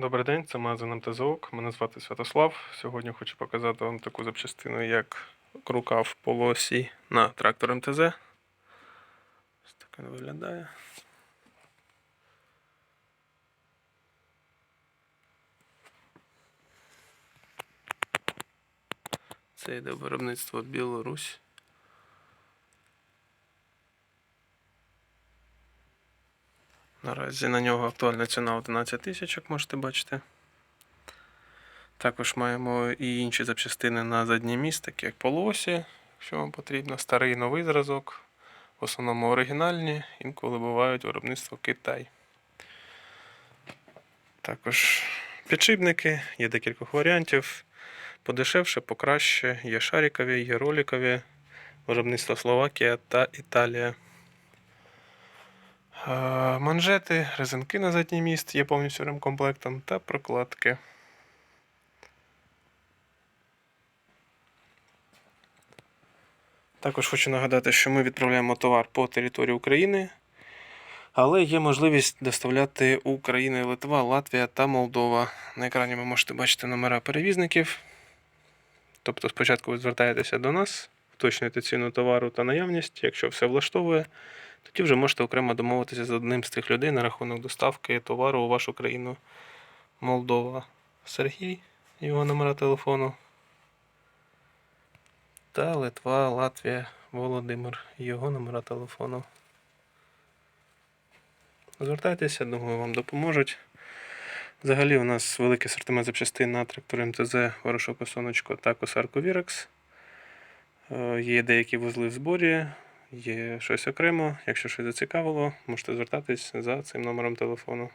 Добрий день, це магазин МТЗОК. Мене звати Святослав. Сьогодні хочу показати вам таку запчастину, як рукав полуосі на трактор МТЗ. Ось так він виглядає. Це йде виробництво Білорусь. Наразі на нього актуальна ціна 11 тисяч, як можете бачити. Також маємо і інші запчастини на задній міст, такі як полосі, якщо вам потрібно, старий новий зразок. В основному оригінальні, інколи бувають виробництво Китай. Також підшипники, є декількох варіантів. Подешевше, покраще, є шарикові, є роликові, виробництво Словакія та Італія. Е, Манжети, резинки на задній міст є повністю ремкомплектом та прокладки. Також хочу нагадати, що ми відправляємо товар по території України, але є можливість доставляти Україна, Литва, Латвія та Молдова. На екрані ви можете бачити номера перевізників. Тобто спочатку ви звертаєтеся до нас, уточнюєте ціну товару та наявність. Якщо все влаштовує, тоді вже можете окремо домовитися з одним з тих людей на рахунок доставки товару у вашу країну. Молдова Сергій, його номера телефону. Та Литва, Латвія, Володимир, його номера телефону. Звертайтеся, думаю, вам допоможуть. Взагалі у нас великий асортимент запчастин на трактор МТЗ, ворошок сонечко та косарку Вірекс. Е, Є деякі вузли в зборі, є щось окремо. Якщо щось зацікавило, можете звертатись за цим номером телефону.